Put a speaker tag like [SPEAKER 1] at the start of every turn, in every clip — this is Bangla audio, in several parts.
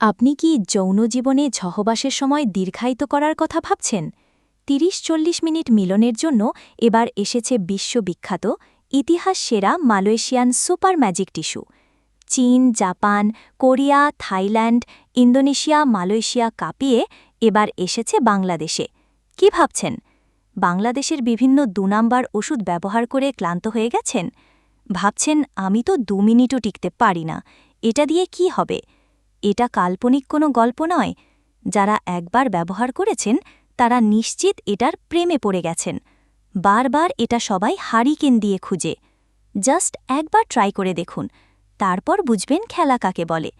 [SPEAKER 1] আপনি কি যৌন জীবনে সহবাসের সময় দীর্ঘায়িত করার কথা ভাবছেন? তিরিশ চল্লিশ মিনিট মিলনের জন্য এবার এসেছে বিশ্ববিখ্যাত, ইতিহাস সেরা মালয়েশিয়ান সুপার ম্যাজিক টিস্যু। চীন, Japan, Korea, Thailand, Indonesia, Malaysia কাঁপিয়ে এবার এসেছে বাংলাদেশে। কি ভাবছেন? বাংলাদেশের বিভিন্ন দু নাম্বার ওষুধ ব্যবহার করে ক্লান্ত হয়ে গেছেন? ভাবছেন, আমি তো দু মিনিটও টিকতে পারি না। এটা দিয়ে কি হবে? এটা কাল্পনিক কোনো গল্প নয়। যারা একবার ব্যবহার করেছেন, তারা নিশ্চিত এটার প্রেমে পড়ে গেছেন। বারবার এটা সবাই হারিকেন দিয়ে খুঁজে। জাস্ট একবার ট্রাই করে দেখুন। তারপর বুঝবেন খেলা কাকে বলে।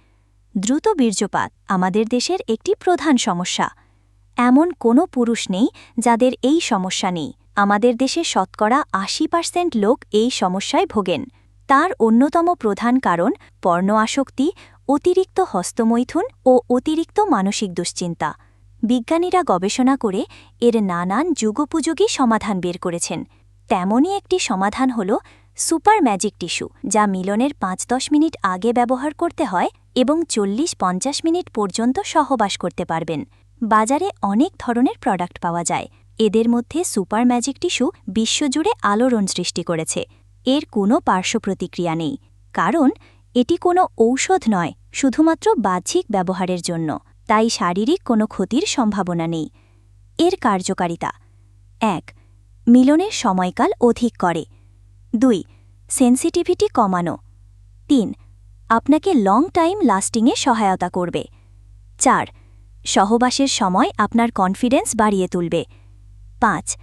[SPEAKER 1] দ্রুত বীর্যপাত আমাদের দেশের একটি প্রধান সমস্যা। এমন কোনো পুরুষ নেই যাদের এই সমস্যা নেই। আমাদের দেশে শতকরা আশি পার্সেন্ট লোক এই সমস্যায় ভোগেন। তার অন্যতম প্রধান কারণ পর্ণ আসক্তি অতিরিক্ত হস্তমৈথুন ও অতিরিক্ত মানসিক দুশ্চিন্তা। বিজ্ঞানীরা গবেষণা করে এর নানান যুগোপযোগী সমাধান বের করেছেন। তেমনই একটি সমাধান হল সুপার ম্যাজিক টিস্যু, যা মিলনের পাঁচ দশ মিনিট আগে ব্যবহার করতে হয় এবং চল্লিশ পঞ্চাশ মিনিট পর্যন্ত সহবাস করতে পারবেন। বাজারে অনেক ধরনের প্রোডাক্ট পাওয়া যায়। এদের মধ্যে সুপার ম্যাজিক টিস্যু বিশ্বজুড়ে আলোড়ন সৃষ্টি করেছে। এর কোনো পার্শ্ব প্রতিক্রিয়া নেই। কারণ এটি কোনো ঔষধ নয়, শুধুমাত্র বাহ্যিক ব্যবহারের জন্য, তাই শারীরিক কোনো ক্ষতির সম্ভাবনা নেই। এর কার্যকারিতা। এক, মিলনের সময়কাল অধিক করে। দুই, সেন্সিটিভিটি কমানো। তিন, আপনাকে লং টাইম লাস্টিংয়ে সহায়তা করবে। চার, সহবাসের সময় আপনার কনফিডেন্স বাড়িয়ে তুলবে। পাঁচ,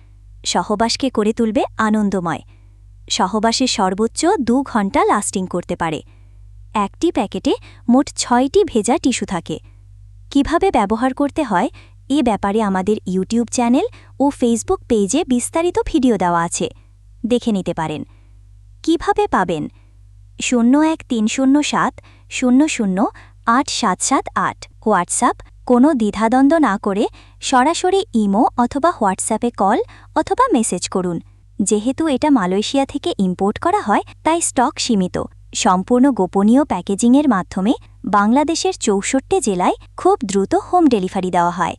[SPEAKER 1] সহবাসকে করে তুলবে আনন্দময়। সহবাসে সর্বোচ্চ দু ঘণ্টা লাস্টিং করতে পারে। একটি প্যাকেটে মোট ছয়টি ভেজা টিস্যু থাকে। কীভাবে ব্যবহার করতে হয়, এ ব্যাপারে আমাদের ইউটিউব চ্যানেল ও ফেসবুক পেজে বিস্তারিত ভিডিও দেওয়া আছে। দেখে নিতে পারেন। কীভাবে পাবেন? শূন্য এক তিন শূন্য সাত শূন্য শূন্য আট সাত সাত আট। হোয়াটসঅ্যাপ কোনো দ্বিধাদ্বন্দ্ব না করে সরাসরি ইমো অথবা হোয়াটসঅ্যাপে কল অথবা মেসেজ করুন। যেহেতু এটা মালয়েশিয়া থেকে ইম্পোর্ট করা হয়, তাই স্টক সীমিত। সম্পূর্ণ গোপনীয় প্যাকেজিংয়ের মাধ্যমে বাংলাদেশের চৌষট্টি জেলায় খুব দ্রুত হোম ডেলিভারি দেওয়া হয়।